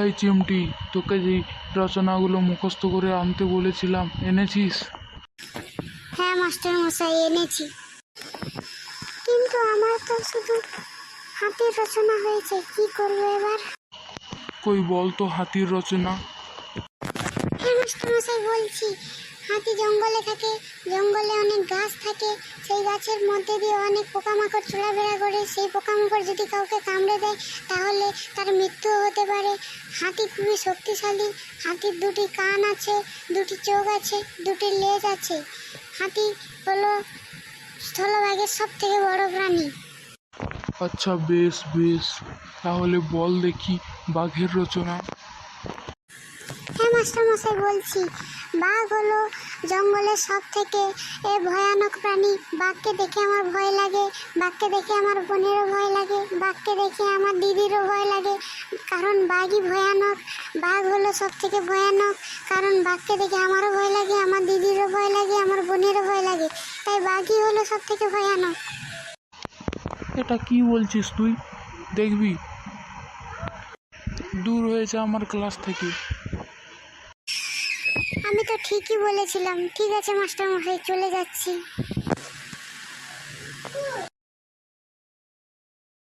এই চিমটি তোকে যেই রচনাগুলো মুখস্থ করে আনতে বলেছিলাম এনেছিস? হ্যাঁ মাস্টার মশাই এনেছি। কিন্তু আমার তো শুধু হাতের রচনা হয়েছে। কি করব এবার? কই বল তো হাতির রচনা। হ্যাঁ মাস্টার মশাই বলছি। হাতি জঙ্গলে থাকে, জঙ্গলে অনেক গাছ থাকে, সেই গাছের মধ্যে দিয়ে অনেক পোকামাকড় চলাফেরা করে, সেই পোকামাকড় যদি কাউকে কামড়ে দেয়, তাহলে তার মৃত্যু হতে পারে। হাতি খুবই শক্তিশালী, হাতির দুটি কান আছে, দুটি চোখ আছে, দুটি লেজ আছে। হাতি হলো স্থলভাগের সব থেকে বড় প্রাণী। আচ্ছা বেশ বেশ। তাহলে বল দেখি বাঘের রচনা। হ্যাঁ মাস্টারমশাই, বলছি, বাঘ হলো জঙ্গলের সব থেকে এ ভয়ানক প্রাণী। বাঘকে দেখে আমার ভয় লাগে, বাঘকে দেখে আমার বোনেরও ভয় লাগে, বাঘকে দেখে আমার দিদিরও ভয় লাগে। কারণ বাঘই ভয়ানক, বাঘ হলো সব থেকে ভয়ানক। কারণ বাঘকে দেখে আমারও ভয় লাগে, আমার দিদিরও ভয় লাগে, আমার বোনেরও ভয় লাগে। তাই বাঘই হলো সব থেকে ভয়ানক। এটা কি বলছিস তুই? দেখবি? দূর হয়েছে আমার ক্লাস থেকে। আমি তো ঠিকই বলেছিলাম। ঠিক আছে মাস্টার মশাই চলে যাচ্ছি।